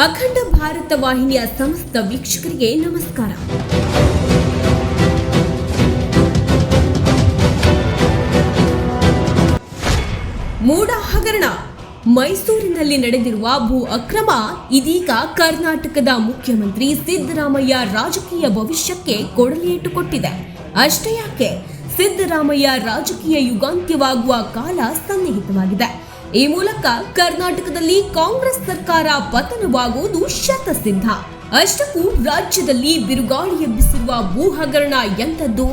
ಅಖಂಡ ಭಾರತ ವಾಹಿನಿಯ ಸಮಸ್ತ ವೀಕ್ಷಕರಿಗೆ ನಮಸ್ಕಾರ. ಮೂಡ ಹಗರಣ ಮೈಸೂರಿನಲ್ಲಿ ನಡೆದಿರುವ ಭೂ ಅಕ್ರಮ, ಇದೀಗ ಕರ್ನಾಟಕದ ಮುಖ್ಯಮಂತ್ರಿ ಸಿದ್ದರಾಮಯ್ಯ ರಾಜಕೀಯ ಭವಿಷ್ಯಕ್ಕೆ ಕೊಡಲಿಯೇಟು ಕೊಟ್ಟಿದೆ ಅಷ್ಟೇ ಯಾಕೆ, ಸಿದ್ದರಾಮಯ್ಯ ರಾಜಕೀಯ ಯುಗಾಂತ್ಯವಾಗುವ ಕಾಲ ಸನ್ನಿಹಿತವಾಗಿದೆ. ಈ ಮೂಲಕ ಕರ್ನಾಟಕದಲ್ಲಿ ಕಾಂಗ್ರೆಸ್ ಸರ್ಕಾರ ಪತನವಾಗುವುದು ಶತಸಿದ್ಧ. ಅಷ್ಟಕ್ಕೂ ರಾಜ್ಯದಲ್ಲಿ ಬಿರುಗಾಳಿ ಎಬ್ಬಿಸಿರುವ ಭೂ ಹಗರಣ ಎಂಥದ್ದು?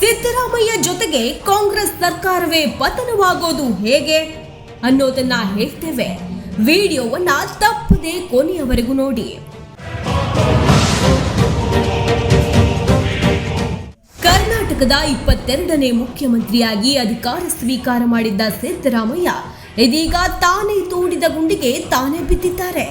ಸಿದ್ದರಾಮಯ್ಯ ಜೊತೆಗೆ ಕಾಂಗ್ರೆಸ್ ಸರ್ಕಾರವೇ ಪತನವಾಗೋದು ಹೇಗೆ ಅನ್ನೋದನ್ನ ಹೇಳ್ತೇವೆ. ವಿಡಿಯೋವನ್ನ ತಪ್ಪದೆ ಕೊನೆಯವರೆಗೂ ನೋಡಿ. ಕರ್ನಾಟಕದ ಇಪ್ಪತ್ತೆರಡನೇ ಮುಖ್ಯಮಂತ್ರಿಯಾಗಿ ಅಧಿಕಾರ ಸ್ವೀಕಾರ ಮಾಡಿದ್ದ ಸಿದ್ದರಾಮಯ್ಯ ಇದೀಗ ತಾನೇ ತೋಡಿದ ಗುಂಡಿಗೆ ತಾನೇ ಬಿದ್ದಿದ್ದಾರೆ.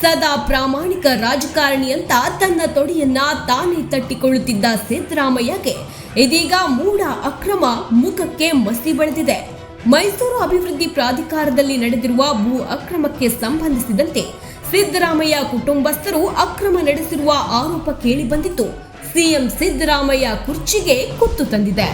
ಸದಾ ಪ್ರಾಮಾಣಿಕ ರಾಜಕಾರಣಿ ಅಂತ ತನ್ನ ತೊಡೆಯನ್ನ ತಾನೇ ತಟ್ಟಿಕೊಳ್ಳುತ್ತಿದ್ದ ಸಿದ್ದರಾಮಯ್ಯಗೆ ಇದೀಗ ಮೂಡ ಅಕ್ರಮ ಮುಖಕ್ಕೆ ಮಸಿ ಬೆಳೆದಿದೆ. ಮೈಸೂರು ಅಭಿವೃದ್ಧಿ ಪ್ರಾಧಿಕಾರದಲ್ಲಿ ನಡೆದಿರುವ ಭೂ ಅಕ್ರಮಕ್ಕೆ ಸಂಬಂಧಿಸಿದಂತೆ ಸಿದ್ದರಾಮಯ್ಯ ಕುಟುಂಬಸ್ಥರು ಅಕ್ರಮ ನಡೆಸಿರುವ ಆರೋಪ ಕೇಳಿಬಂದಿತ್ತು ಸಿಎಂ ಸಿದ್ದರಾಮಯ್ಯ ಕುರ್ಚಿಗೆ ಕುತ್ತು ತಂದಿದೆ.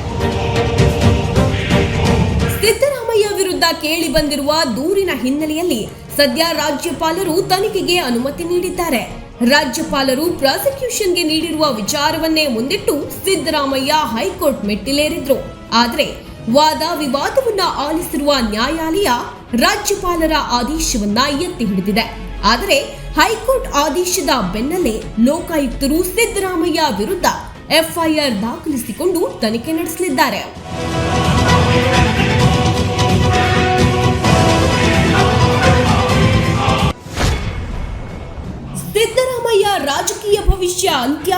ಸಿದ್ದರಾಮಯ್ಯ ವಿರುದ್ಧ ಕೇಳಿ ಬಂದಿರುವ ದೂರಿನ ಹಿನ್ನೆಲೆಯಲ್ಲಿ ಸದ್ಯ ರಾಜ್ಯಪಾಲರು ತನಿಖೆಗೆ ಅನುಮತಿ ನೀಡಿದ್ದಾರೆ. ರಾಜ್ಯಪಾಲರು ಪ್ರಾಸಿಕ್ಯೂಷನ್ಗೆ ನೀಡಿರುವ ವಿಚಾರವನ್ನೇ ಮುಂದಿಟ್ಟು ಸಿದ್ದರಾಮಯ್ಯ ಹೈಕೋರ್ಟ್ ಮೆಟ್ಟಿಲೇರಿದ್ರು. ಆದರೆ ವಾದ ವಿವಾದವನ್ನ ಆಲಿಸಿರುವ ನ್ಯಾಯಾಲಯ ರಾಜ್ಯಪಾಲರ ಆದೇಶವನ್ನ ಎತ್ತಿ ಹಿಡಿದಿದೆ. ಆದರೆ ಹೈಕೋರ್ಟ್ ಆದೇಶದ ಬೆನ್ನಲ್ಲೇ ಲೋಕಾಯುಕ್ತರು ಸಿದ್ದರಾಮಯ್ಯ ವಿರುದ್ಧ ಎಫ್ಐಆರ್ ದಾಖಲಿಸಿಕೊಂಡು ತನಿಖೆ ನಡೆಸಲಿದ್ದಾರೆ. ಭವಿಷ್ಯ ಅಂತ್ಯ?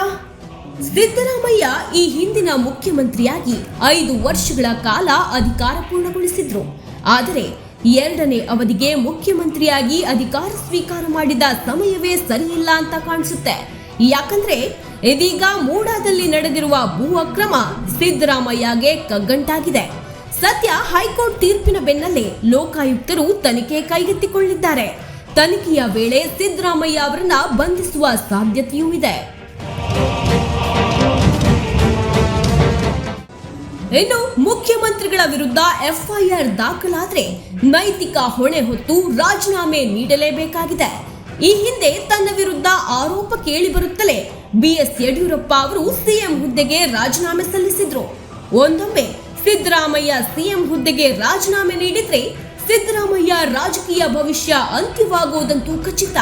ಸಿದ್ದರಾಮಯ್ಯ ಈ ಹಿಂದಿನ ಮುಖ್ಯಮಂತ್ರಿಯಾಗಿ ಐದು ವರ್ಷಗಳ ಕಾಲ ಅಧಿಕಾರ ಪೂರ್ಣಗೊಳಿಸಿದ್ರು. ಆದರೆ ಎರಡನೇ ಅವಧಿಗೆ ಮುಖ್ಯಮಂತ್ರಿಯಾಗಿ ಅಧಿಕಾರ ಸ್ವೀಕಾರ ಮಾಡಿದ ಸಮಯವೇ ಸರಿಯಿಲ್ಲ ಅಂತ ಕಾಣಿಸುತ್ತೆ. ಯಾಕಂದ್ರೆ ಇದೀಗ ಮೂಡಾದಲ್ಲಿ ನಡೆದಿರುವ ಭೂ ಅಕ್ರಮ ಸಿದ್ದರಾಮಯ್ಯಗೆ ಕಗ್ಗಂಟಾಗಿದೆ. ಸದ್ಯ ಹೈಕೋರ್ಟ್ ತೀರ್ಪಿನ ಬೆನ್ನಲ್ಲೇ ಲೋಕಾಯುಕ್ತರು ತನಿಖೆ ಕೈಗೆತ್ತಿಕೊಂಡಿದ್ದಾರೆ ತನಿಖೆಯ ವೇಳೆ ಸಿದ್ದರಾಮಯ್ಯ ಅವರನ್ನ ಬಂಧಿಸುವ ಸಾಧ್ಯತೆಯೂ ಇದೆ. ಇನ್ನು ಮುಖ್ಯಮಂತ್ರಿಗಳ ವಿರುದ್ಧ ಎಫ್ಐಆರ್ ದಾಖಲಾದ್ರೆ ನೈತಿಕ ಹೊಣೆ ಹೊತ್ತು ರಾಜೀನಾಮೆ ನೀಡಲೇಬೇಕಾಗಿದೆ. ಈ ಹಿಂದೆ ತನ್ನ ವಿರುದ್ಧ ಆರೋಪ ಕೇಳಿಬರುತ್ತಲೇ ಬಿಎಸ್ ಯಡಿಯೂರಪ್ಪ ಅವರು ಸಿಎಂ ಹುದ್ದೆಗೆ ರಾಜೀನಾಮೆ ಸಲ್ಲಿಸಿದ್ರು. ಒಂದೊಮ್ಮೆ ಸಿದ್ದರಾಮಯ್ಯ ಸಿಎಂ ಹುದ್ದೆಗೆ ರಾಜೀನಾಮೆ ನೀಡಿದ್ರೆ ಸಿದ್ದರಾಮಯ್ಯ ರಾಜಕೀಯ ಭವಿಷ್ಯ ಅಂತ್ಯವಾಗುವುದಂತೂ ಖಚಿತ.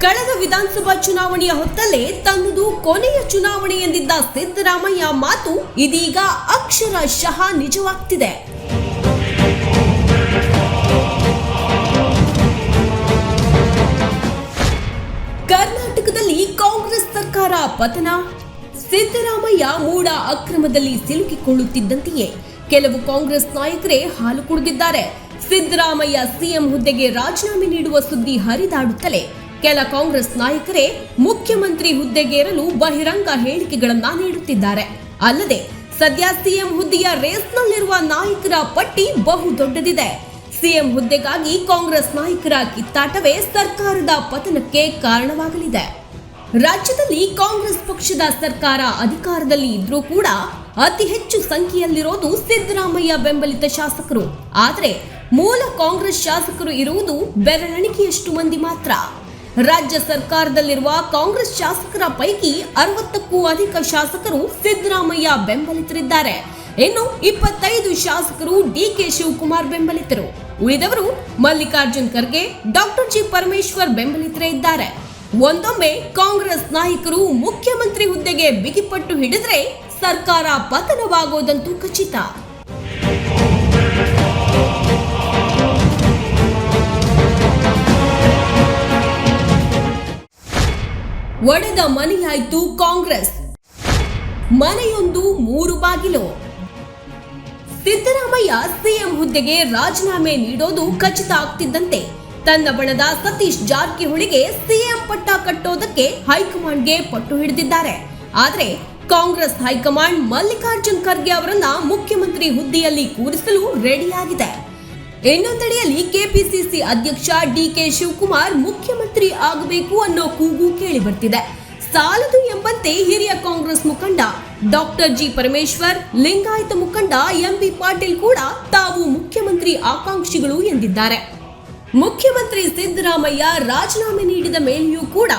ಕಳೆದ ವಿಧಾನಸಭಾ ಚುನಾವಣೆಯ ಹೊತ್ತಲ್ಲೇ ತನ್ನದು ಕೊನೆಯ ಚುನಾವಣೆ ಎಂದಿದ್ದ ಸಿದ್ದರಾಮಯ್ಯ ಮಾತು ಇದೀಗ ಅಕ್ಷರಶಃ ನಿಜವಾಗ್ತಿದೆ. ಕರ್ನಾಟಕದಲ್ಲಿ ಕಾಂಗ್ರೆಸ್ ಸರ್ಕಾರ ಪತನ. ಸಿದ್ದರಾಮಯ್ಯ ಮೂಡ ಅಕ್ರಮದಲ್ಲಿ ಸಿಲುಕಿಕೊಳ್ಳುತ್ತಿದ್ದಂತೆಯೇ ಕೆಲವು ಕಾಂಗ್ರೆಸ್ ನಾಯಕರೇ ಹಾಲು ಕುಡಿದಿದ್ದಾರೆ. ಸಿದ್ದರಾಮಯ್ಯ ಸಿಎಂ ಹುದ್ದೆಗೆ ರಾಜೀನಾಮೆ ನೀಡುವ ಸುದ್ದಿ ಹರಿದಾಡುತ್ತಲೇ ಕೆಲ ಕಾಂಗ್ರೆಸ್ ನಾಯಕರೇ ಮುಖ್ಯಮಂತ್ರಿ ಹುದ್ದೆಗೇರಲು ಬಹಿರಂಗ ಹೇಳಿಕೆಗಳನ್ನ ನೀಡುತ್ತಿದ್ದಾರೆ. ಅಲ್ಲದೆ ಸದ್ಯ ಸಿಎಂ ಹುದ್ದೆಯ ರೇಸ್ನಲ್ಲಿರುವ ನಾಯಕರ ಪಟ್ಟಿ ಬಹು ದೊಡ್ಡದಿದೆ ಸಿಎಂ ಹುದ್ದೆಗಾಗಿ ಕಾಂಗ್ರೆಸ್ ನಾಯಕರ ಕಿತ್ತಾಟವೇ ಸರ್ಕಾರದ ಪತನಕ್ಕೆ ಕಾರಣವಾಗಲಿದೆ. ರಾಜ್ಯದಲ್ಲಿ ಕಾಂಗ್ರೆಸ್ ಪಕ್ಷದ ಸರ್ಕಾರ ಅಧಿಕಾರದಲ್ಲಿ ಇದ್ರೂ ಕೂಡ ಅತಿ ಹೆಚ್ಚು ಸಂಖ್ಯೆಯಲ್ಲಿರೋದು ಸಿದ್ದರಾಮಯ್ಯ ಬೆಂಬಲಿತ ಶಾಸಕರು. ಆದರೆ ಮೂಲ ಕಾಂಗ್ರೆಸ್ ಶಾಸಕರು ಇರುವುದು ಬೆರಳೆಣಿಕೆಯಷ್ಟು ಮಂದಿ ಮಾತ್ರ. ರಾಜ್ಯ ಸರ್ಕಾರದಲ್ಲಿರುವ ಕಾಂಗ್ರೆಸ್ ಶಾಸಕರ ಪೈಕಿ ಅರವತ್ತಕ್ಕೂ ಅಧಿಕ ಶಾಸಕರು ಸಿದ್ದರಾಮಯ್ಯ ಬೆಂಬಲಿತರಿದ್ದಾರೆ. ಇನ್ನು ಇಪ್ಪತ್ತೈದು ಶಾಸಕರು ಡಿಕೆ ಶಿವಕುಮಾರ್ ಬೆಂಬಲಿತರು. ಉಳಿದವರು ಮಲ್ಲಿಕಾರ್ಜುನ್ ಖರ್ಗೆ ಡಾಕ್ಟರ್ ಜಿ ಪರಮೇಶ್ವರ್ ಬೆಂಬಲಿತರೇ ಇದ್ದಾರೆ. ಒಂದೊಮ್ಮೆ ಕಾಂಗ್ರೆಸ್ ನಾಯಕರು ಮುಖ್ಯಮಂತ್ರಿ ಹುದ್ದೆಗೆ ಬಿಗಿಪಟ್ಟು ಹಿಡಿದ್ರೆ ಸರ್ಕಾರ ಪತನವಾಗೋದಂತೂ ಖಚಿತ. ಒಡೆದ ಮನೆಯಾಯ್ತು ಕಾಂಗ್ರೆಸ್. ಮನೆಯೊಂದು ಮೂರು ಬಾಗಿಲು. ಸಿದ್ದರಾಮಯ್ಯ ಸಿಎಂ ಹುದ್ದೆಗೆ ರಾಜೀನಾಮೆ ನೀಡೋದು ಖಚಿತ ಆಗ್ತಿದ್ದಂತೆ. ತನ್ನ ಬಣದ ಸತೀಶ್ ಜಾರಕಿಹೊಳಿಗೆ ಸಿಎಂ ಪಟ್ಟ ಕಟ್ಟೋದಕ್ಕೆ ಹೈಕಮಾಂಡ್ಗೆ ಪಟ್ಟು ಹಿಡಿದಿದ್ದಾರೆ. ಆದರೆ ಕಾಂಗ್ರೆಸ್ ಹೈಕಮಾಂಡ್ ಮಲ್ಲಿಕಾರ್ಜುನ್ ಖರ್ಗೆ ಅವರನ್ನ ಮುಖ್ಯಮಂತ್ರಿ ಹುದ್ದೆಯಲ್ಲಿ ಕೂರಿಸಲು ರೆಡಿಯಾಗಿದೆ. ಇನ್ನೊಂದೆಡೆಯಲ್ಲಿ ಕೆಪಿಸಿಸಿ ಅಧ್ಯಕ್ಷ ಡಿಕೆ ಶಿವಕುಮಾರ್ ಮುಖ್ಯಮಂತ್ರಿ ಆಗಬೇಕು ಅನ್ನೋ ಕೂಗು ಕೇಳಿ ಬರ್ತಿದೆ. ಸಾಲದು ಎಂಬಂತೆ ಹಿರಿಯ ಕಾಂಗ್ರೆಸ್ ಮುಖಂಡ ಡಾಕ್ಟರ್ ಜಿ ಪರಮೇಶ್ವರ್, ಲಿಂಗಾಯತ ಮುಖಂಡ ಎಂಬಿ ಪಾಟೀಲ್ ಕೂಡ ತಾವು ಮುಖ್ಯಮಂತ್ರಿ ಆಕಾಂಕ್ಷಿಗಳು ಎಂದಿದ್ದಾರೆ. ಮುಖ್ಯಮಂತ್ರಿ ಸಿದ್ದರಾಮಯ್ಯ ರಾಜೀನಾಮೆ ನೀಡಿದ ಮೇಲೆಯೂ ಕೂಡ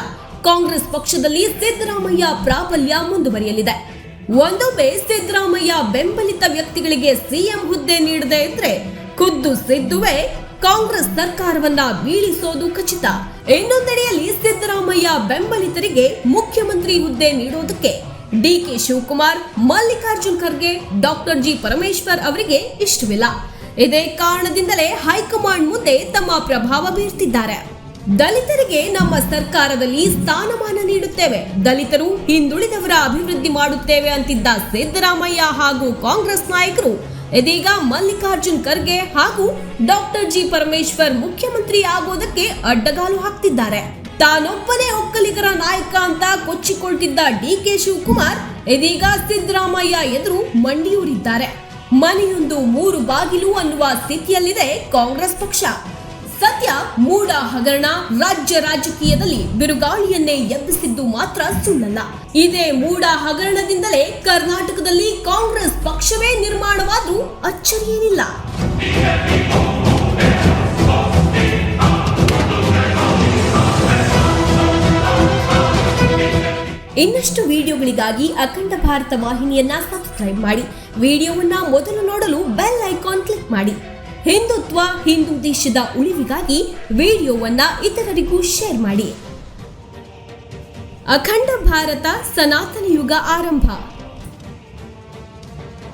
ಕಾಂಗ್ರೆಸ್ ಪಕ್ಷದಲ್ಲಿ ಸಿದ್ದರಾಮಯ್ಯ ಪ್ರಾಬಲ್ಯ ಮುಂದುವರಿಯಲಿದೆ. ಒಂದೊಮ್ಮೆ ಸಿದ್ದರಾಮಯ್ಯ ಬೆಂಬಲಿತ ವ್ಯಕ್ತಿಗಳಿಗೆ ಸಿಎಂ ಹುದ್ದೆ ನೀಡದೆ ಇದ್ರೆ ಖುದ್ದು ಸಿದ್ದುವೆ ಕಾಂಗ್ರೆಸ್ ಸರ್ಕಾರವನ್ನ ಬೀಳಿಸೋದು ಖಚಿತ. ಇನ್ನೊಂದೆಡೆಯಲ್ಲಿ ಸಿದ್ದರಾಮಯ್ಯ ಬೆಂಬಲಿತರಿಗೆ ಮುಖ್ಯಮಂತ್ರಿ ಹುದ್ದೆ ನೀಡೋದಕ್ಕೆ D K Shivakumar, Mallikarjun Kharge, doctor G. Parameshwar ಅವರಿಗೆ ಇಷ್ಟವಿಲ್ಲ. ಇದೇ ಕಾರಣದಿಂದಲೇ ಹೈಕಮಾಂಡ್ ಮುಂದೆ ತಮ್ಮ ಪ್ರಭಾವ ಬೀರ್ತಿದ್ದಾರೆ. ದಲಿತರಿಗೆ ನಮ್ಮ ಸರ್ಕಾರದಲ್ಲಿ ಸ್ಥಾನಮಾನ ನೀಡುತ್ತೇವೆ. ದಲಿತರು ಹಿಂದುಳಿದವರ ಅಭಿವೃದ್ಧಿ ಮಾಡುತ್ತೇವೆ ಅಂತಿದ್ದ ಸಿದ್ದರಾಮಯ್ಯ ಹಾಗೂ ಕಾಂಗ್ರೆಸ್ ನಾಯಕರು ಇದೀಗ ಮಲ್ಲಿಕಾರ್ಜುನ್ ಖರ್ಗೆ ಹಾಗೂ ಡಾಕ್ಟರ್ ಜಿ ಪರಮೇಶ್ವರ್ ಮುಖ್ಯಮಂತ್ರಿ ಆಗೋದಕ್ಕೆ ಅಡ್ಡಗಾಲು ಹಾಕ್ತಿದ್ದಾರೆ. ತಾನೊಬ್ಬನೇ ಒಕ್ಕಲಿಗರ ನಾಯಕ ಅಂತ ಕೊಚ್ಚಿಕೊಳ್ತಿದ್ದ ಡಿ ಕೆ ಶಿವಕುಮಾರ್ ಇದೀಗ ಸಿದ್ದರಾಮಯ್ಯ ಎದುರು ಮಂಡಿಯೂರಿದ್ದಾರೆ. ಮನೆಯೊಂದು ಮೂರು ಬಾಗಿಲು ಅನ್ನುವ ಸ್ಥಿತಿಯಲ್ಲಿದೆ ಕಾಂಗ್ರೆಸ್ ಪಕ್ಷ. ಸದ್ಯ ಮೂಡ ಹಗರಣ ರಾಜ್ಯ ರಾಜಕೀಯದಲ್ಲಿ ಬಿರುಗಾಳಿಯನ್ನೇ ಎಬ್ಬಿಸಿದ್ದು ಮಾತ್ರ ಸುಳ್ಳಲ್ಲ. ಇದೇ ಮೂಡ ಹಗರಣದಿಂದಲೇ ಕರ್ನಾಟಕದಲ್ಲಿ ಕಾಂಗ್ರೆಸ್ ಪಕ್ಷವೇ ನಿರ್ಮಾಣವಾದ್ರೂ ಅಚ್ಚರಿಯೇನಿಲ್ಲ. ಇನ್ನಷ್ಟು ವಿಡಿಯೋಗಳಿಗಾಗಿ ಅಖಂಡ ಭಾರತ ವಾಹಿನಿಯನ್ನ ಸಬ್ಸ್ಕ್ರೈಬ್ ಮಾಡಿ. ವಿಡಿಯೋವನ್ನ ಮೊದಲು ನೋಡಲು ಬೆಲ್ ಐಕಾನ್ ಕ್ಲಿಕ್ ಮಾಡಿ. ಹಿಂದುತ್ವ ಹಿಂದೂ ದೇಶದ ಉಳಿವಿಗಾಗಿ ವಿಡಿಯೋವನ್ನ ಇತರರಿಗೂ ಶೇರ್ ಮಾಡಿ. ಅಖಂಡ ಭಾರತ ಸನಾತನ ಯುಗ ಆರಂಭ.